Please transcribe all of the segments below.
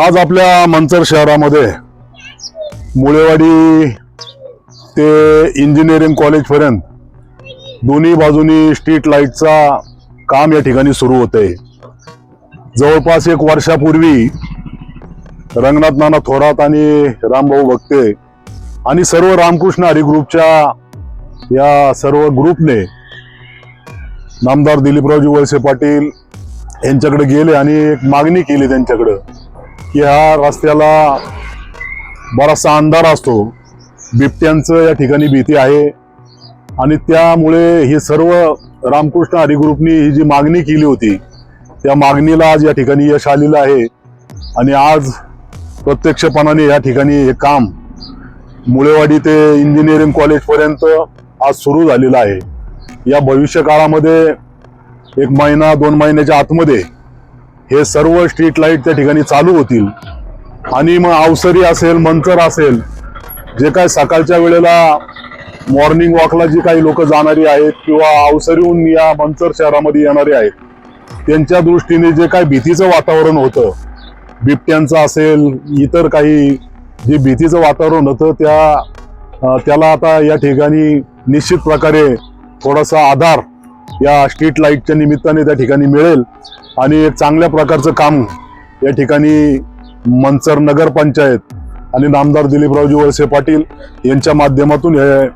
आज आपल्या मंचर शहरामध्ये मुळेवाडी ते इंजिनिअरिंग कॉलेजपर्यंत दोन्ही बाजूनी स्ट्रीट लाईटचा काम या ठिकाणी सुरू होत आहे जवळपास एक वर्षापूर्वी रंगनाथ नाना थोरात आणि रामभाऊ भक्ते आणि सर्व रामकृष्ण हरी ग्रुपच्या या सर्व ग्रुपने नामदार दिलीपरावजी वळसे पाटील यांच्याकडे गेले आणि एक मागणी केली त्यांच्याकडं. की ह्या रस्त्याला बराचसा अंधार असतो. बिबट्यांचं या ठिकाणी भीती आहे. आणि त्यामुळे हे सर्व रामकृष्ण हरी ग्रुपनी ही जी मागणी केली होती त्या मागणीला आज या ठिकाणी यश आलेलं आहे. आणि आज प्रत्यक्षपणाने या ठिकाणी हे काम मुळेवाडी ते इंजिनिअरिंग कॉलेजपर्यंत आज सुरू झालेलं आहे. या भविष्य काळामध्ये एक महिना दोन महिन्याच्या आतमध्ये हे सर्व स्ट्रीट लाइट त्या ठिकाणी चालू होतील. आणि मग अवसरी असेल मंचर असेल जे काय सकाळच्या वेळेला मॉर्निंग वॉकला जी काही लोक जाणारी आहेत किंवा अवसरीहून या मंचर शहरामध्ये येणारे आहेत त्यांच्या दृष्टीने जे काय भीतीचं वातावरण होतं बिबट्यांचं असेल इतर काही जे भीतीचं वातावरण होतं त्या त्याला आता या ठिकाणी निश्चित प्रकारे थोडासा आधार या स्ट्रीट लाईटच्या निमित्ताने त्या ठिकाणी मिळेल. आणि एक चांगल्या प्रकारचं काम या ठिकाणी मंचर नगरपंचायत आणि नामदार दिलीपरावजी वळसे पाटील यांच्या माध्यमातून हे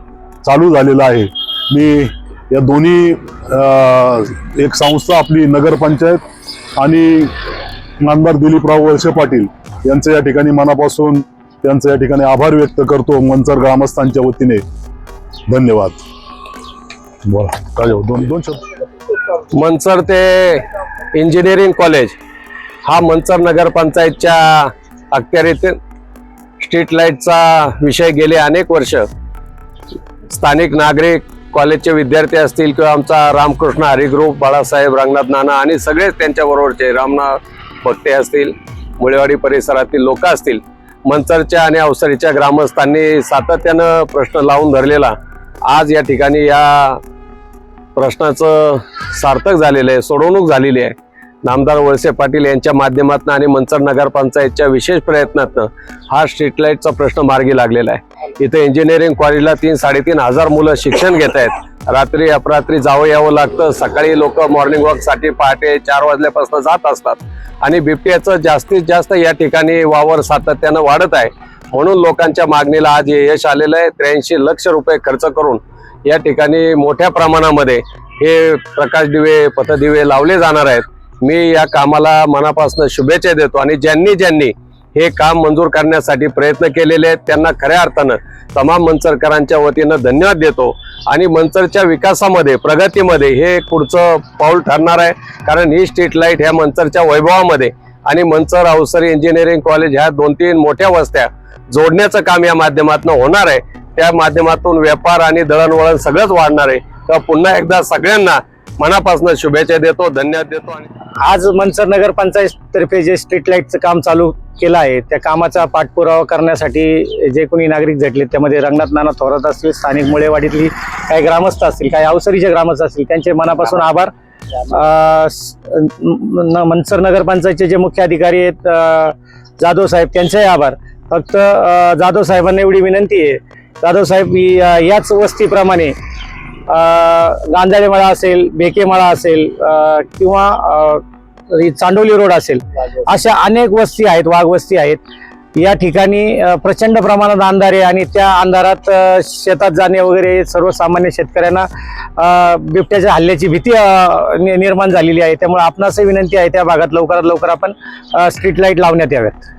चालू झालेलं आहे. मी या दोन्ही एक संस्था आपली नगरपंचायत आणि नामदार दिलीपराव वळसे पाटील यांचं या ठिकाणी मनापासून त्यांचं या ठिकाणी आभार व्यक्त करतो. मंचर ग्रामस्थांच्या वतीने. धन्यवाद. बोला. काय हो, दोन दोन शब्द. मनसर ते इंजिनिअरिंग कॉलेज हा मनसर नगरपंचायतच्या अखत्यारीत स्ट्रीट लाईटचा विषय गेले अनेक वर्ष. स्थानिक नागरिक कॉलेजचे विद्यार्थी असतील किंवा आमचा रामकृष्ण हरिग्रुप बाळासाहेब रंगनाथ नाना आणि सगळेच त्यांच्याबरोबरचे रामनाथ भक्ते असतील मुळेवाडी परिसरातील लोक असतील मंचरच्या आणि अवसरीच्या ग्रामस्थांनी सातत्यानं प्रश्न लावून धरलेला. आज या ठिकाणी या प्रश्नाचं सार्थक झालेलं आहे सोडवणूक झालेली आहे. नामदार वळसे पाटील यांच्या माध्यमातून आणि मंचर नगरपंचायतच्या विशेष प्रयत्नातनं हा स्ट्रीट लाईटचा प्रश्न मार्गी लागलेला आहे. इथे इंजिनिअरिंग कॉलेजला तीन साडेतीन हजार मुलं शिक्षण घेत आहेत. रात्री अपरात्री जावं यावं लागतं. सकाळी लोक मॉर्निंग वॉकसाठी पहाटे चार वाजल्यापासून जात असतात. आणि बिबट्याचं जास्तीत जास्त या ठिकाणी वावर सातत्यानं वाढत आहे. म्हणून लोकांच्या मागणीला आज यश आलेलं आहे. त्र्याऐंशी लक्ष रुपये खर्च करून या ठिकाणी मोठ्या प्रमाणामध्ये हे प्रकाश दिवे पथदिवे लावले जाणार आहेत. मी या कामाला मनापासून शुभेच्छा देतो आणि ज्यांनी ज्यांनी हे काम मंजूर करण्यासाठी प्रयत्न केलेले आहेत त्यांना खऱ्या अर्थानं तमाम मंचरकरांच्या वतीनं धन्यवाद देतो. आणि मंचरच्या विकासामध्ये प्रगतीमध्ये हे पुढचं पाऊल ठरणार आहे. कारण ही स्ट्रीट लाइट ह्या मंचरच्या वैभवामध्ये आणि मंचर अवसरी इंजिनिअरिंग कॉलेज ह्या दोन तीन मोठ्या वस्त्या जोडण्याचं काम या माध्यमातून होणार आहे. त्या माध्यमातून व्यापार आणि दळणवळण सगळंच वाढणार आहे. तर पुन्हा एकदा सगळ्यांना मनापासून शुभेच्छा देतो धन्यवाद देतो आणि आज मनसर नगर तर्फे जे स्ट्रीट लाईटचं काम चालू केलं आहे त्या कामाचा पाठपुरावा करण्यासाठी जे कोणी नागरिक झटले त्यामध्ये रंगनाथ नाना थोरात असतील स्थानिक मुळेवाडीतली काही ग्रामस्थ असतील काही अवसरीचे ग्रामस्थ असतील त्यांचे मनापासून आभार. मनसर नगर पंचायतचे जे मुख्य अधिकारी आहेत जाधव साहेब त्यांचेही आभार. फक्त जाधव साहेबांना एवढी विनंती आहे जाधव साहेब याच वस्तीप्रमाणे गांधाळेमळा असेल बेकेमाळा असेल किंवा चांडोली रोड असेल अशा अनेक वस्ती आहेत वाघ वस्ती आहेत. या ठिकाणी प्रचंड प्रमाणात अंधार आहे आणि त्या अंधारात शेतात जाणे वगैरे सर्वसामान्य शेतकऱ्यांना बिबट्याच्या हल्ल्याची भीती नि- निर्माण झालेली आहे. त्यामुळे आपणासही विनंती आहे त्या भागात लवकरात लवकर आपण स्ट्रीट लाइट लावण्यात याव्यात.